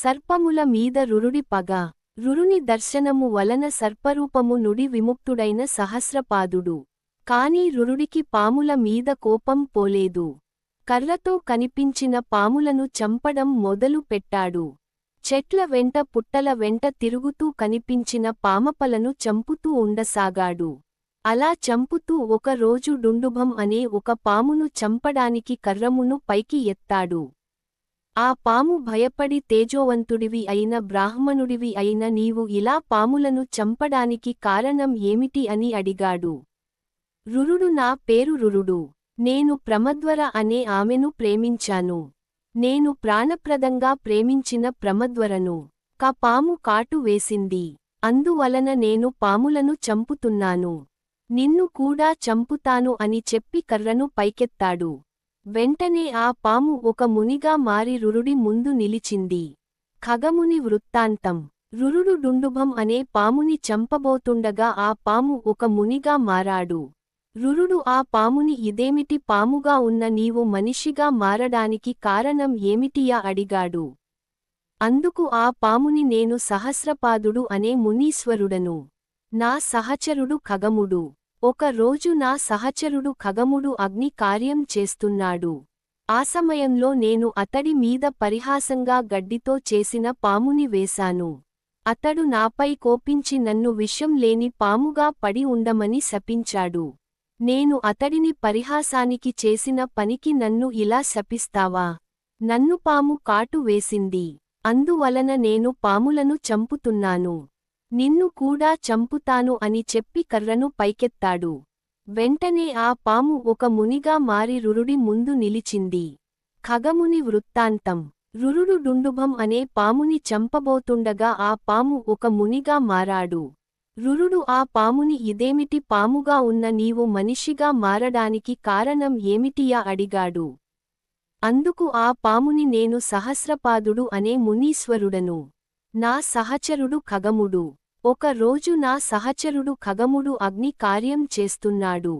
సర్పముల మీద రురుడి పగ. రురుని దర్శనము వలన సర్పరూపము నుడి విముక్తుడైన సహస్రపాదుడు. కాని రురుడికి పాముల మీద కోపం పోలేదు. కర్రతో కనిపించిన పాములను చంపడం మొదలు పెట్టాడు. చెట్ల వెంట పుట్టల వెంట తిరుగుతూ కనిపించిన పామపలను చంపుతూ ఉండసాగాడు. అలా చంపుతూ ఒక రోజు డుండుభం అనే ఒక పామును చంపడానికి కర్రమును పైకి ఎత్తాడు. ఆ పాము భయపడి తేజోవంతుడివి అయిన బ్రాహ్మణుడివి అయిన నీవు ఇలా పాములను చంపడానికి కారణం ఏమిటి అని అడిగాడు. రురుడు నా పేరు రురుడు. నేను ప్రమద్వర అనే ఆమెను ప్రేమించాను. నేను ప్రాణప్రదంగా ప్రేమించిన ప్రమద్వరను. క పాము కాటు వేసింది. అందువలన నేను పాములను చంపుతున్నాను. నిన్ను కూడా చంపుతాను అని చెప్పి కర్రను పైకెత్తాడు. వెంటనే ఆ పాము ఒక మునిగా మారి రురుడి ముందు నిలిచింది. ఖగముని వృత్తాంతం. రురుడు డుండుభం అనే పాముని చంపబోతుండగా ఆ పాము ఒక మునిగా మారాడు. రురుడు ఆ పాముని ఇదేమిటి పాముగా ఉన్న నీవు మనిషిగా మారడానికి కారణం ఏమిటియా అడిగాడు. అందుకు ఆ పాముని నేను సహస్రపాదుడు అనే మునీశ్వరుడను. నా సహచరుడు ఖగముడు. ఒక రోజు నా సహచరుడు ఖగముడు అగ్ని కార్యం చేస్తున్నాడు. ఆ సమయంలో నేను అతడి మీద పరిహాసంగా గడ్డితో చేసిన పాముని వేశాను. అతడు నాపై కోపించి నన్ను విషం లేని పాముగా పడి ఉండమని శపించాడు. నేను అతడిని పరిహాసానికి చేసిన పనికి నన్ను ఇలా శపిస్తావా? నన్ను పాము కాటు వేసింది. అందువలన నేను పాములను చంపుతున్నాను. నిన్ను కూడా చంపుతాను అని చెప్పి కర్రను పైకెత్తాడు. వెంటనే ఆ పాము ఒక మునిగా మారి రురుడి ముందు నిలిచింది. ఖగముని వృత్తాంతం. రురుడు డుండుభం అనే పాముని చంపబోతుండగా ఆ పాము ఒక మునిగా మారాడు. రురుడు ఆ పాముని ఇదేమిటి పాముగా ఉన్న నీవు మనిషిగా మారడానికి కారణం ఏమిటియా అడిగాడు. అందుకు ఆ పాముని నేను సహస్రపాదుడు అనే మునీశ్వరుడను. నా సహచరుడు ఖగముడు. ఒక రోజు నా సహచరుడు ఖగముడు అగ్ని కార్యం చేస్తున్నాడు.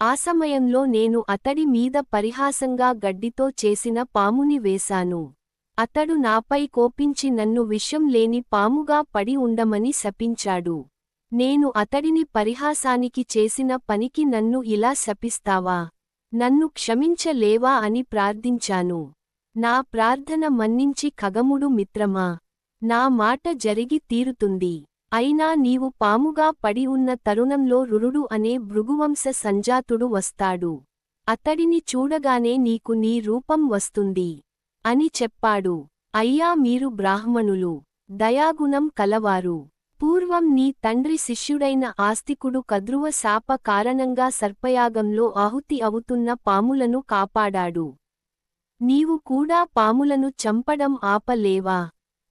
ఆ సమయంలో నేను అతడి మీద పరిహాసంగా గడ్డితో చేసిన పాముని వేశాను. అతడు నాపై కోపించి నన్ను విషం లేని పాముగా పడి ఉండమని శపించాడు. నేను అతడిని పరిహాసానికి చేసిన పనికి నన్ను ఇలా శపిస్తావా? నన్ను క్షమించలేవా అని ప్రార్థించాను. నా ప్రార్థన మన్నించి ఖగముడు మిత్రమా? నా మాట జరిగి తీరుతుంది. అయినా నీవు పాముగా పడి ఉన్న తరుణంలో రురుడు అనే భృగువంశ సంజాతుడు వస్తాడు. అతడిని చూడగానే నీకు నీ రూపం వస్తుంది అని చెప్పాడు. అయ్యా మీరు బ్రాహ్మణులు. దయాగుణం కలవారు. పూర్వం నీ తండ్రి శిష్యుడైన ఆస్తికుడు కద్రువ శాప కారణంగా సర్పయాగంలో ఆహుతి అవుతున్న పాములను కాపాడాడు. నీవు కూడా పాములను చంపడం ఆపలేవా?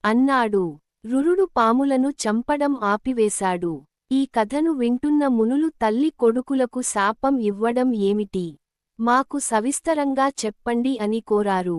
అన్నాడు. రురుడు పాములను చంపడం ఆపివేశాడు. ఈ కథను వింటున్న మునులు తల్లి కొడుకులకు శాపం ఇవ్వడం ఏమిటి? మాకు సవిస్తరంగా చెప్పండి అని కోరారు.